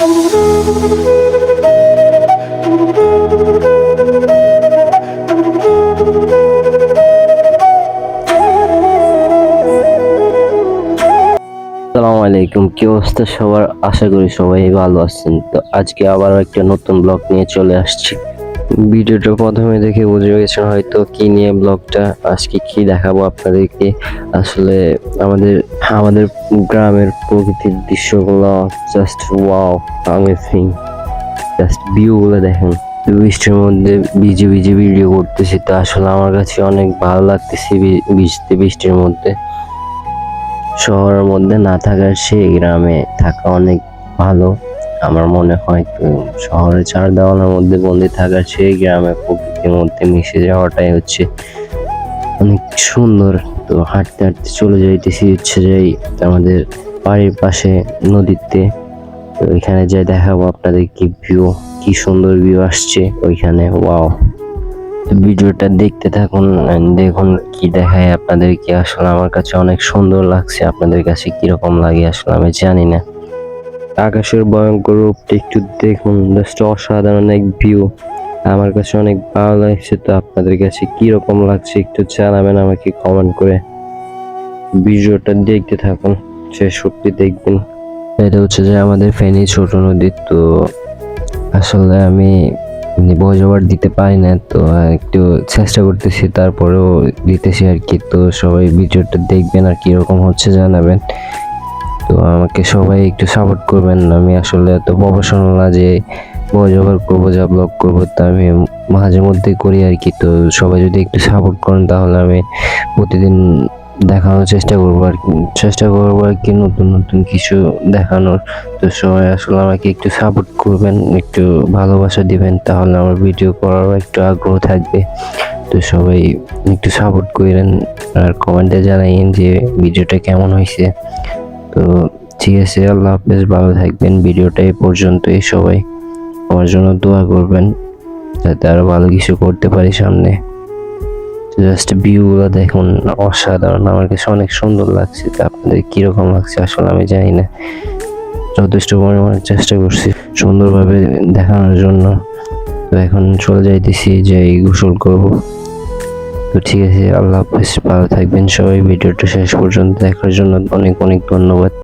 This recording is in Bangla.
আসসালামু আলাইকুম, কি অবস্থা সবার? আশা করি সবাই ভালো আছেন। তো আজকে আবার একটা নতুন ব্লগ নিয়ে চলে আসছি। ভিডিওটা প্রথমে দেখে বুঝে গেছেন হয়তো কি নিয়ে ব্লগটা, আজকে কি দেখাবো আপনাদেরকে। আসলে আমাদের আমাদের গ্রামের প্রকৃতির দৃশ্যগুলো জাস্ট ওয়াও আমেজিং জাস্ট ভিউগুলো দেখেন। বৃষ্টির মধ্যে ভিজে ভিজে ভিডিও করতেছি, তো আসলে আমার কাছে অনেক ভালো লাগতেছে ভিজতে বৃষ্টির মধ্যে। শহরের মধ্যে না থাকার সেই গ্রামে থাকা অনেক ভালো। আমার মনে হয় শহরে চার দেওয়ালের মধ্যে বন্দি থাকার সেই গ্রামে প্রকৃতির মধ্যে মিশে যাওয়াটাই হচ্ছে অনেক সুন্দর। তো হাঁটতে হাঁটতে চলে যাইতেছি হচ্ছে যাই আমাদের বাড়ির পাশে নদীতে। তো ওইখানে যাই দেখাবো আপনাদের কি ভিউ কি সুন্দর ভিউ আসছে ওইখানে ওয়াও ভিডিওটা দেখতে থাকুন দেখুন কি দেখায় আপনাদেরকে আসলে আমার কাছে অনেক সুন্দর লাগছে, আপনাদের কাছে কীরকম লাগে আসলে আমি জানি না। আকাশের ভয়ঙ্কর রূপটা একটু দেখুন। জাস্ট অসাধারণ এক ভিউ আমার কাছে অনেক ভালো লাগছে তো আপনাদের কাছে কীরকম লাগছে একটু জানাবেন আমাকে কমেন্ট করে। ভিডিওটা দেখতে থাকুন শেষ অব্দি দেখবেন। এটা হচ্ছে যে আমাদের ফেনী ছোট নদী, তো আসলে আমি বজবার দিতে পারি না, তো একটু চেষ্টা করতেছি, তারপরেও দিতেছি আর কি। তো সবাই ভিডিওটা দেখবেন আর কীরকম হচ্ছে জানাবেন। তো আমাকে সবাই একটু সাপোর্ট করবেন। আমি আসলে এত প্রফেশনাল না যে বজবার করব, যা ব্লগ করব, তা আমি মাঝে মধ্যে করি আর কি। তো সবাই যদি একটু সাপোর্ট করেন, তাহলে আমি প্রতিদিন দেখানোর চেষ্টা করব আর চেষ্টা করব আর কি নতুন নতুন কিছু দেখানোর। তো সবাই আসলে আমাকে একটু সাপোর্ট করবেন, একটু ভালোবাসা দিবেন, তাহলে আমার ভিডিও করারও একটু আগ্রহ থাকবে। তো সবাই একটু সাপোর্ট করেন আর কমেন্টে জানাইন যে ভিডিওটা কেমন হয়েছে। তো ঠিক আছে, আল্লাহ হাফেজ, ভালো থাকবেন। ভিডিওটা এই পর্যন্তই সবাই। আমার জন্য দোয়া করবেন, যাতে আরও ভালো কিছু করতে পারি সামনে। জাস্ট ভিউগুলো দেখুন, অসাধারণ। আমার কাছে অনেক সুন্দর লাগছে। তো আপনাদের কীরকম লাগছে আসলে আমি জানি না। যথেষ্ট পরিমাণে চেষ্টা করছি সুন্দরভাবে দেখানোর জন্য। তো এখন চলে যাইতেছি, যে এই গোসল করব। তো ঠিক আছে, আল্লাহ হাফিজ, ভালো থাকবেন সবাই। ভিডিওটা শেষ পর্যন্ত দেখার জন্য অনেক অনেক ধন্যবাদ।